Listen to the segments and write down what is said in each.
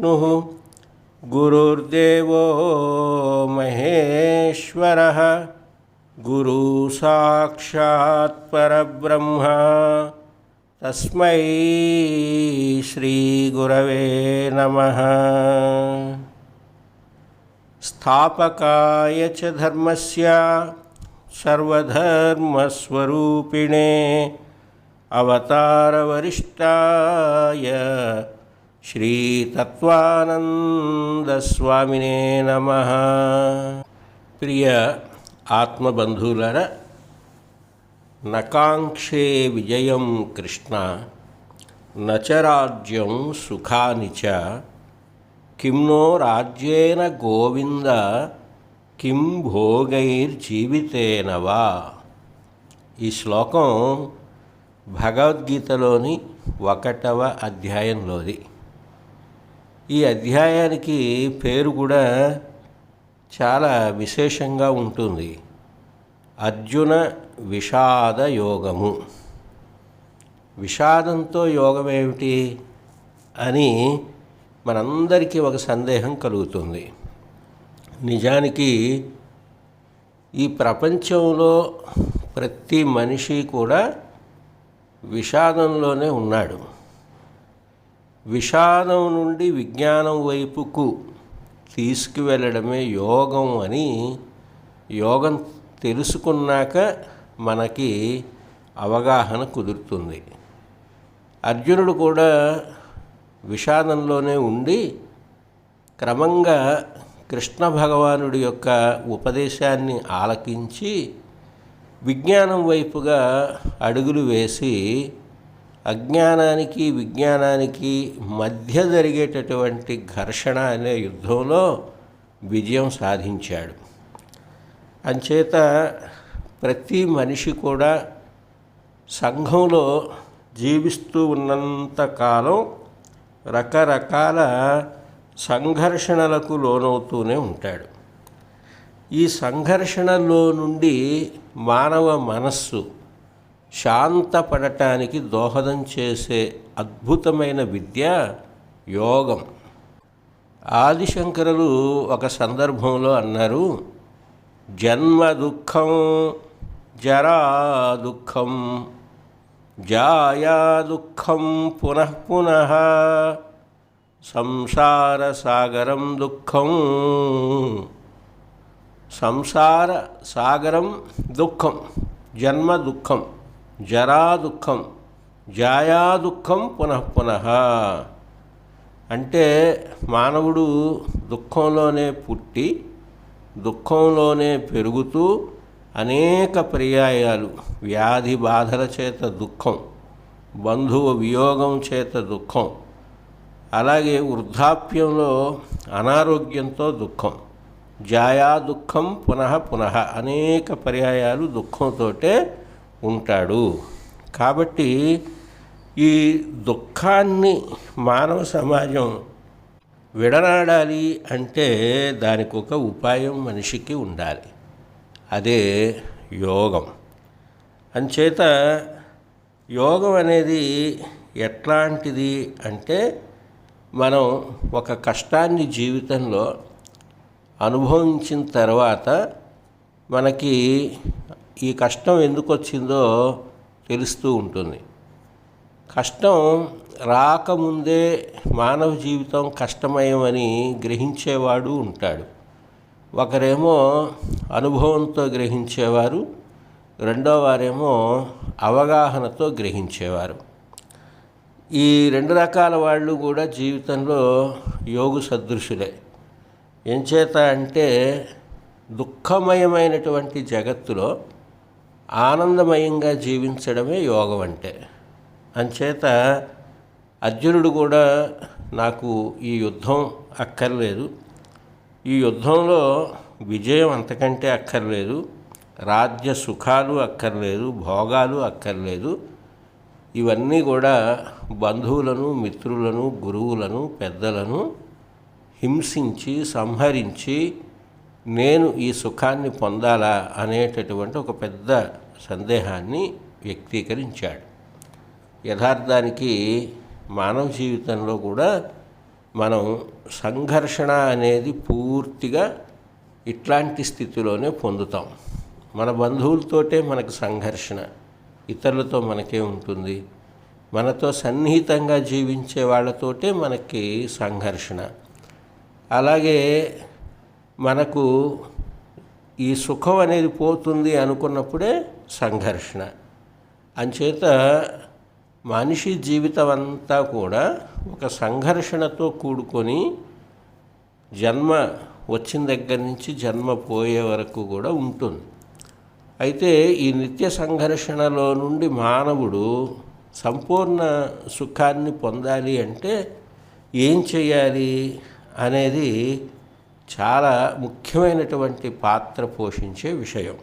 गुरुर्विष्णुः गुरुर्देवो महेश्वरः। गुरुसाक्षात् परब्रह्म। तस्मै श्रीगुरवे नमः। स्थापकाय च धर्मस्य सर्वधर्मस्वरूपिणे अवतारवरिष्ठाय శ్రీతత్వానందస్వామినే నమ. ప్రియ ఆత్మబంధువులర నకాంక్షే విజయం కృష్ణ నచరాజ్యం సుఖాని చ. కిమ్నో రాజ్యేన గోవింద కిం భోగైర్జీవితేన వా. ఈ శ్లోకం భగవద్గీతలోని ఒకటవ అధ్యాయంలోది. ఈ అధ్యాయానికి పేరు కూడా చాలా విశేషంగా ఉంటుంది. అర్జున విషాద యోగము. విషాదంతో యోగం ఏమిటి అని మనందరికీ ఒక సందేహం కలుగుతుంది. నిజానికి ఈ ప్రపంచంలో ప్రతి మనిషి కూడా విషాదంలోనే ఉన్నాడు. విషాదం నుండి విజ్ఞానం వైపుకు తీసుకువెళ్ళడమే యోగం అని యోగం తెలుసుకున్నాక మనకి అవగాహన కుదురుతుంది. అర్జునుడు కూడా విషాదంలోనే ఉండి క్రమంగా కృష్ణ భగవానుడి యొక్క ఉపదేశాన్ని ఆలకించి విజ్ఞానం వైపుగా అడుగులు వేసి అజ్ఞానానికి విజ్ఞానానికి మధ్య జరిగేటటువంటి ఘర్షణ అనే యుద్ధంలో విజయం సాధించాడు. అంచేత ప్రతి మనిషి కూడా సంఘంలో జీవిస్తూ ఉన్నంతకాలం రకరకాల సంఘర్షణలకు లోనవుతూనే ఉంటాడు. ఈ సంఘర్షణలో నుండి మానవ మనస్సు శాంతపడటానికి దోహదం చేసే అద్భుతమైన విద్య యోగం. ఆదిశంకరులు ఒక సందర్భంలో అన్నారు జన్మ దుఃఖం జరా దుఃఖం జాయా దుఃఖం పునః పునః సంసార సాగరం దుఃఖం సంసార సాగరం దుఃఖం జన్మ దుఃఖం. జరా దుఃఖం జాయా దుఃఖం పునః పునః. అంటే మానవుడు దుఃఖంలోనే పుట్టి దుఃఖంలోనే పెరుగుతూ అనేక పర్యాయాలు వ్యాధి బాధల చేత దుఃఖం బంధువు వియోగం చేత దుఃఖం అలాగే వృద్ధాప్యంలో అనారోగ్యంతో దుఃఖం జాయా దుఃఖం పునః పునః అనేక పర్యాయాలు దుఃఖంతోటే ఉంటాడు. కాబట్టి ఈ దుఃఖాన్ని మానవ సమాజం విడనాడాలి అంటే దానికి ఒక ఉపాయం మనిషికి ఉండాలి. అదే యోగం. అంచేత యోగం అనేది ఎట్లాంటిది అంటే మనం ఒక కష్టాన్ని జీవితంలో అనుభవించిన తర్వాత మనకి ఈ కష్టం ఎందుకు వచ్చిందో తెలుస్తూ ఉంటుంది. కష్టం రాకముందే మానవ జీవితం కష్టమయమని గ్రహించేవాడు ఉంటాడు. ఒకరేమో అనుభవంతో గ్రహించేవారు రెండో వారేమో అవగాహనతో గ్రహించేవారు. ఈ రెండు రకాల వాళ్ళు కూడా జీవితంలో యోగు సదృశులే. ఎంచేత అంటే దుఃఖమయమైనటువంటి జగత్తులో ఆనందమయంగా జీవించడమే యోగం అంటే. అంచేత అర్జునుడు కూడా నాకు ఈ యుద్ధం అక్కర్లేదు. ఈ యుద్ధంలో విజయం అంతకంటే అక్కర్లేదు. రాజ్య సుఖాలు అక్కర్లేదు భోగాలు అక్కర్లేదు. ఇవన్నీ కూడా బంధువులను మిత్రులను గురువులను పెద్దలను హింసించి సంహరించి నేను ఈ సుఖాన్ని పొందాలా అనేటటువంటి ఒక పెద్ద సందేహాన్ని వ్యక్తీకరించాడు. యథార్థానికి మానవ జీవితంలో కూడా మనం సంఘర్షణ అనేది పూర్తిగా ఇట్లాంటి స్థితిలోనే పొందుతాం. మన బంధువులతోటే మనకు సంఘర్షణ ఇతరులతో మనకే ఉంటుంది. మనతో సన్నిహితంగా జీవించే వాళ్ళతోటే మనకి సంఘర్షణ. అలాగే మనకు ఈ సుఖం అనేది పోతుంది అనుకున్నప్పుడే సంఘర్షణ. అంచేత మనిషి జీవితం అంతా కూడా ఒక సంఘర్షణతో కూడుకొని జన్మ వచ్చిన దగ్గర నుంచి జన్మ పోయే వరకు కూడా ఉంటుంది. అయితే ఈ నిత్య సంఘర్షణలో నుండి మానవుడు సంపూర్ణ సుఖాన్ని పొందాలి అంటే ఏం చేయాలి అనేది చాలా ముఖ్యమైనటువంటి పాత్ర పోషించే విషయం.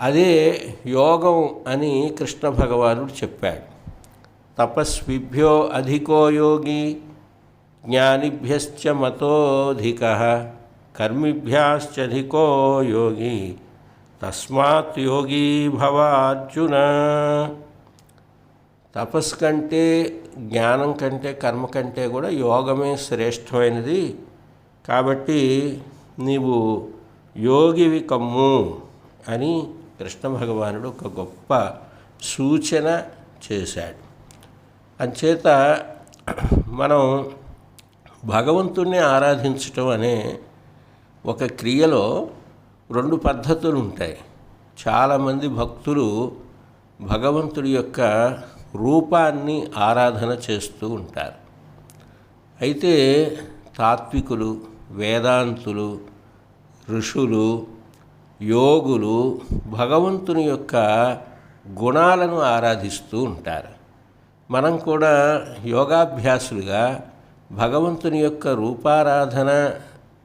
అదే యోగం అని కృష్ణ భగవానుడు చెప్పాడు. తపస్విభ్యో అధికో యోగి జ్ఞానిభ్యశ్చ మతోధిక కర్మిభ్యాశ్చధికో యోగి తస్మాత్ యోగి భవార్జున. తపస్సు కంటే జ్ఞానం కంటే కర్మ కంటే కూడా యోగమే శ్రేష్టమైనది. కాబట్టి నీవు యోగివి కమ్ము అని కృష్ణ భగవానుడు ఒక గొప్ప సూచన చేశాడు. అంచేత మనం భగవంతుణ్ణి ఆరాధించటం అనే ఒక క్రియలో రెండు పద్ధతులు ఉంటాయి చాలామంది భక్తులు భగవంతుడి యొక్క రూపాన్ని ఆరాధన చేస్తూ ఉంటారు. అయితే తాత్వికులు వేదాంతులు ఋషులు యోగులు భగవంతుని యొక్క గుణాలను ఆరాధిస్తూ ఉంటారు. మనం కూడా యోగాభ్యాసులుగా భగవంతుని యొక్క రూపారాధన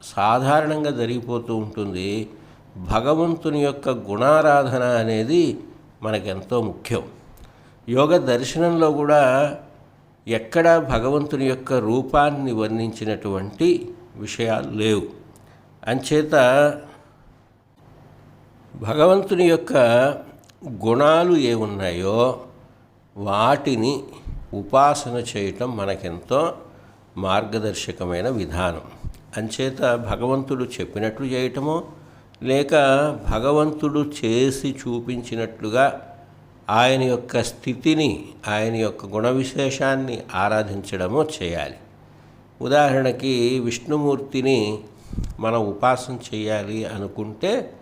సాధారణంగా జరిగిపోతూ ఉంటుంది. భగవంతుని యొక్క గుణారాధన అనేది మనకెంతో ముఖ్యం. యోగ దర్శనంలో కూడా ఎక్కడ భగవంతుని యొక్క రూపాన్ని వర్ణించినటువంటి విషయాలు లేవు అంచేత భగవంతుని యొక్క గుణాలు ఏమున్నాయో వాటిని ఉపాసన చేయటం మనకెంతో మార్గదర్శకమైన విధానం. అంచేత భగవంతుడు చెప్పినట్లు చేయటమో లేక భగవంతుడు చేసి చూపించినట్లుగా ఆయన యొక్క స్థితిని ఆయన యొక్క గుణ విశేషాన్ని ఆరాధించడమో చేయాలి. ఉదాహరణకి విష్ణుమూర్తిని మనం ఉపాసన చేయాలి అనుకుంటే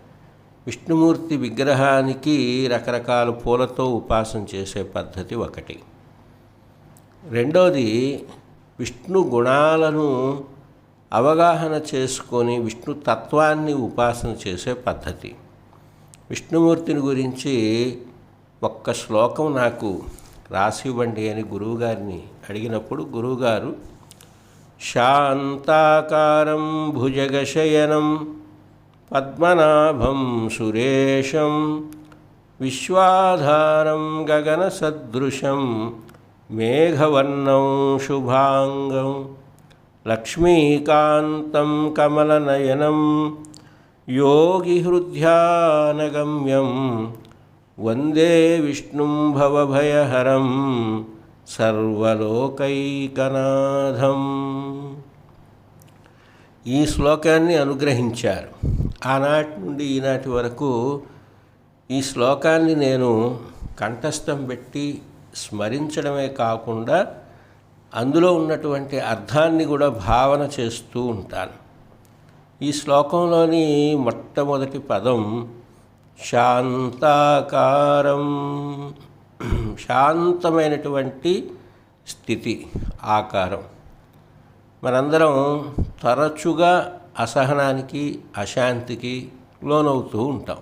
విష్ణుమూర్తి విగ్రహానికి రకరకాల పూలతో ఉపాసన చేసే పద్ధతి ఒకటి. రెండోది విష్ణు గుణాలను అవగాహన చేసుకొని విష్ణు తత్వాన్ని ఉపాసన చేసే పద్ధతి. విష్ణుమూర్తిని గురించి ఒక్క శ్లోకం నాకు రాసి ఇవ్వండి అని గురువుగారిని అడిగినప్పుడు గురువుగారు శాంతాకారం భుజగశయనం పద్మనాభం సురేశం విశ్వాధారం గగనసదృశం మేఘవర్ణం శుభాంగం లక్ష్మీకాంతం కమలనయనం యోగిహృద్యానగమ్యం వందే విష్ణుం భవభయహరం సర్వలోకైకనాథం. ఈ శ్లోకాన్ని అనుగ్రహించారు. ఆనాటి నుండి ఈనాటి వరకు ఈ శ్లోకాన్ని నేను కంఠస్థం పెట్టి స్మరించడమే కాకుండా అందులో ఉన్నటువంటి అర్థాన్ని కూడా భావన చేస్తూ ఉంటాను. ఈ శ్లోకంలోని మొట్టమొదటి పదం శాంతాకారం. శాంతమైనటువంటి స్థితి ఆకారం. మనందరం తరచుగా అసహనానికి అశాంతికి లోనవుతూ ఉంటాం.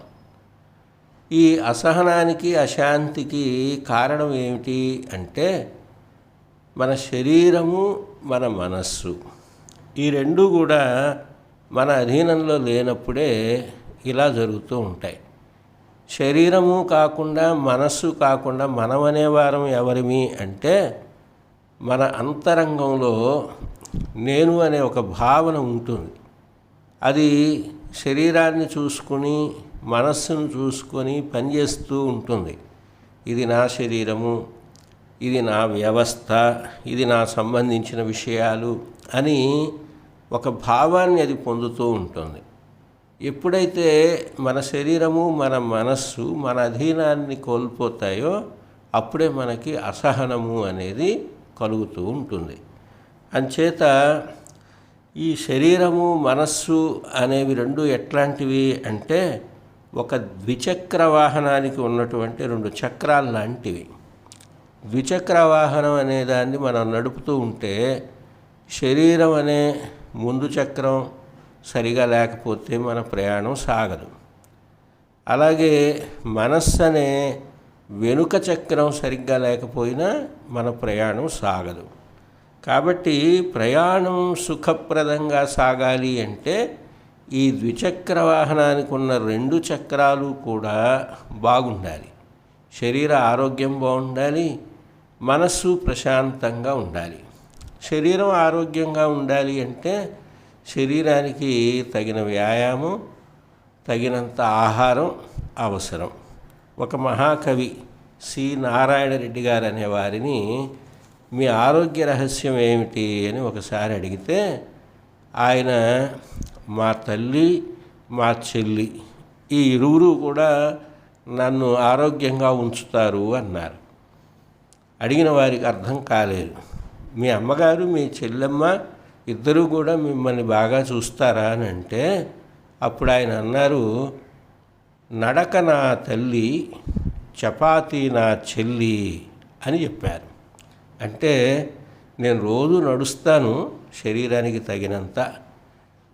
ఈ అసహనానికి అశాంతికి కారణం ఏమిటి అంటే మన శరీరము మన మనస్సు. ఈ రెండు కూడా మన అధీనంలో లేనప్పుడే ఇలా జరుగుతూ ఉంటాయి. శరీరము కాకుండా మనస్సు కాకుండా మనం అనేవారం ఎవరిమి అంటే మన అంతరంగంలో నేను అనే ఒక భావన ఉంటుంది. అది శరీరాన్ని చూసుకుని మనస్సును చూసుకొని పనిచేస్తూ ఉంటుంది. ఇది నా శరీరము ఇది నా వ్యవస్థ ఇది నా సంబంధించిన విషయాలు అని ఒక భావాన్ని అది పొందుతూ ఉంటుంది. ఎప్పుడైతే మన శరీరము మన మనస్సు మన అధీనాన్ని కోల్పోతాయో అప్పుడే మనకి అసహనము అనేది కలుగుతూ ఉంటుంది. అంచేత ఈ శరీరము మనస్సు అనేవి రెండు ఎట్లాంటివి అంటే ఒక ద్విచక్ర వాహనానికి ఉన్నటువంటి రెండు చక్రాలు లాంటివి. ద్విచక్ర వాహనం అనే దాన్ని మనం నడుపుతూ ఉంటే శరీరం అనే ముందు చక్రం సరిగా లేకపోతే మన ప్రయాణం సాగదు. అలాగే మనస్సు అనే వెనుక చక్రం సరిగ్గా లేకపోయినా మన ప్రయాణం సాగదు. కాబట్టి ప్రయాణం సుఖప్రదంగా సాగాలి అంటే ఈ ద్విచక్ర వాహనానికి ఉన్న రెండు చక్రాలు కూడా బాగుండాలి. శరీర ఆరోగ్యం బాగుండాలి మనస్సు ప్రశాంతంగా ఉండాలి. శరీరం ఆరోగ్యంగా ఉండాలి అంటే శరీరానికి తగిన వ్యాయామం తగినంత ఆహారం అవసరం. ఒక మహాకవి సి. నారాయణ రెడ్డి గారు అనే వారిని మీ ఆరోగ్య రహస్యం ఏమిటి అని ఒకసారి అడిగితే ఆయన మా తల్లి మా చెల్లి ఈ ఇరువురు కూడా నన్ను ఆరోగ్యంగా ఉంచుతారు అన్నారు. అడిగిన వారికి అర్థం కాలేదు. మీ అమ్మగారు మీ చెల్లెమ్మ ఇద్దరూ కూడా మిమ్మల్ని బాగా చూస్తారా అని అంటే అప్పుడు ఆయన అన్నారు నడక నా తల్లి చపాతీ నా చెల్లి అని చెప్పారు. అంటే నేను రోజు నడుస్తాను శరీరానికి తగినంత.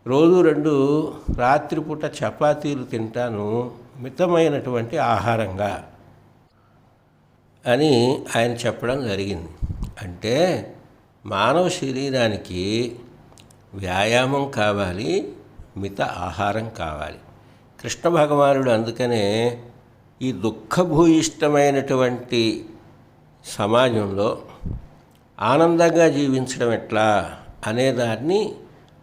రోజు రెండు రాత్రిపూట చపాతీలు తింటాను మితమైనటువంటి ఆహారంగా అని ఆయన చెప్పడం జరిగింది. అంటే మానవ శరీరానికి వ్యాయామం కావాలి మిత ఆహారం కావాలి. కృష్ణ భగవానుడు అందుకనే ఈ దుఃఖభూయిష్టమైనటువంటి సమాజంలో ఆనందంగా జీవించడం ఎట్లా అనేదాన్ని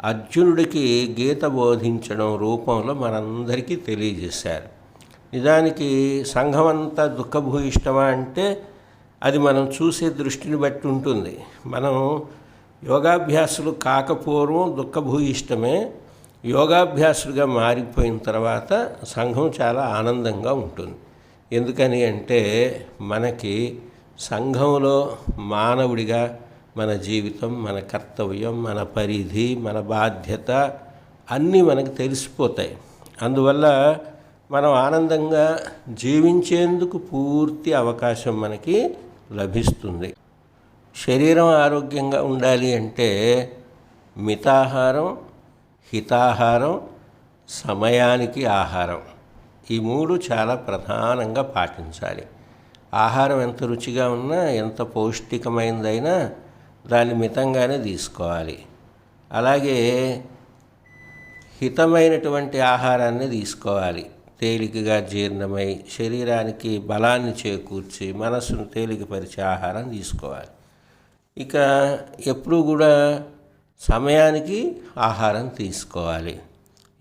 అర్జునుడికి గీత బోధించడం రూపంలో మనందరికీ తెలియజేశారు. నిజానికి సంఘం అంతా దుఃఖభూయిష్టమా అంటే అది మనం చూసే దృష్టిని బట్టి ఉంటుంది. మనం యోగాభ్యాసులు కాకపూర్వం దుఃఖభూయిష్టమే. యోగాభ్యాసులుగా మారిపోయిన తర్వాత సంఘం చాలా ఆనందంగా ఉంటుంది. ఎందుకని అంటే మనకి సంఘంలో మానవుడిగా మన జీవితం మన కర్తవ్యం మన పరిధి మన బాధ్యత అన్నీ మనకు తెలిసిపోతాయి. అందువల్ల మనం ఆనందంగా జీవించేందుకు పూర్తి అవకాశం మనకి లభిస్తుంది. శరీరం ఆరోగ్యంగా ఉండాలి అంటే మితాహారం హితాహారం సమయానికి ఆహారం. ఈ మూడు చాలా ప్రధానంగా పాటించాలి. ఆహారం ఎంత రుచిగా ఉన్నా ఎంత పౌష్టికమైనదైనా దాన్ని మితంగానే తీసుకోవాలి. అలాగే హితమైనటువంటి ఆహారాన్ని తీసుకోవాలి. తేలికగా జీర్ణమై శరీరానికి బలాన్ని చేకూర్చి మనస్సును తేలికపరిచే ఆహారం తీసుకోవాలి. ఇక ఎప్పుడూ కూడా సమయానికి ఆహారం తీసుకోవాలి.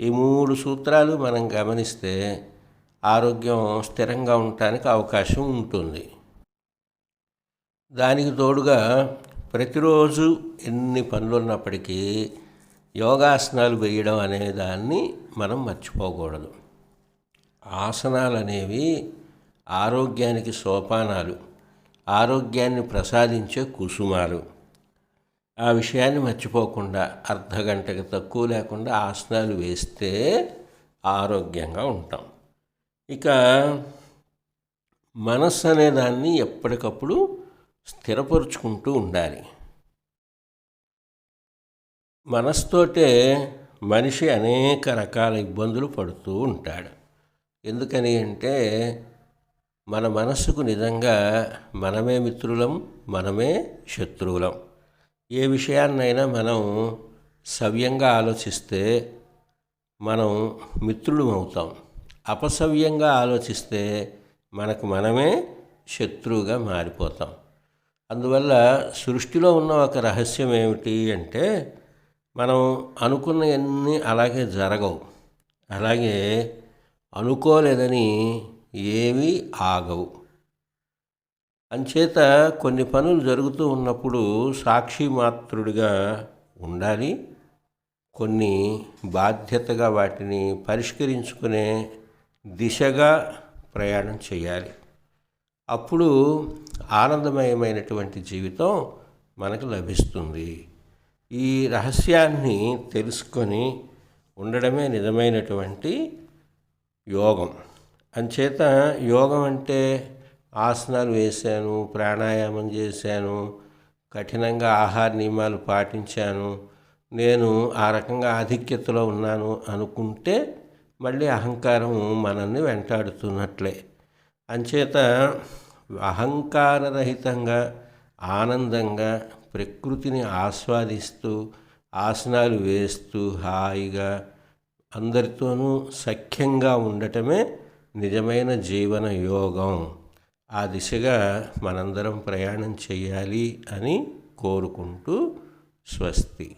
ఈ మూడు సూత్రాలు మనం గమనిస్తే ఆరోగ్యం స్థిరంగా ఉండటానికి అవకాశం ఉంటుంది. దానికి తోడుగా ప్రతిరోజు ఎన్ని పనులు ఉన్నప్పటికీ యోగాసనాలు వేయడం అనే దాన్ని మనం మర్చిపోకూడదు. ఆసనాలు అనేవి ఆరోగ్యానికి సోపానాలు. ఆరోగ్యాన్ని ప్రసాదించే కుసుమాలు. ఆ విషయాన్ని మర్చిపోకుండా అర్ధగంటకి తక్కువ లేకుండా ఆసనాలు వేస్తే ఆరోగ్యంగా ఉంటాం. ఇక మనస్సు అనే దాన్ని ఎప్పటికప్పుడు స్థిరపరుచుకుంటూ ఉండాలి. మనస్తోటే మనిషి అనేక రకాల ఇబ్బందులు పడుతూ ఉంటాడు. ఎందుకని అంటే మన మనస్సుకు నిజంగా మనమే మిత్రులం మనమే శత్రువులం. ఏ విషయాన్నైనా మనం సవ్యంగా ఆలోచిస్తే మనం మిత్రులం అవుతాం. అపసవ్యంగా ఆలోచిస్తే మనకు మనమే శత్రువుగా మారిపోతాం. అందువల్ల సృష్టిలో ఉన్న ఒక రహస్యం ఏమిటి అంటే మనం అనుకున్నవన్నీ అలాగే జరగవు. అలాగే అనుకోలేదని ఏమీ ఆగవు. అంచేత కొన్ని పనులు జరుగుతూ ఉన్నప్పుడు సాక్షి మాత్రుడిగా ఉండాలి. కొన్ని బాధ్యతగా వాటిని పరిష్కరించుకునే దిశగా ప్రయాణం చేయాలి. అప్పుడు ఆనందమయమైనటువంటి జీవితం మనకు లభిస్తుంది. ఈ రహస్యాన్ని తెలుసుకొని ఉండడమే నిజమైనటువంటి యోగం. అంచేత యోగం అంటే ఆసనాలు వేశాను ప్రాణాయామం చేశాను కఠినంగా ఆహార నియమాలు పాటించాను నేను ఆ రకంగా ఆధిక్యతలో ఉన్నాను అనుకుంటే మళ్ళీ అహంకారం మనల్ని వెంటాడుతున్నట్లే. అంచేత అహంకారరహితంగా ఆనందంగా ప్రకృతిని ఆస్వాదిస్తూ ఆసనాలు వేస్తూ హాయిగా అందరితోనూ సఖ్యంగా ఉండటమే నిజమైన జీవన యోగం. ఆ దిశగా మనందరం ప్రయాణం చేయాలి అని కోరుకుంటూ స్వస్తి.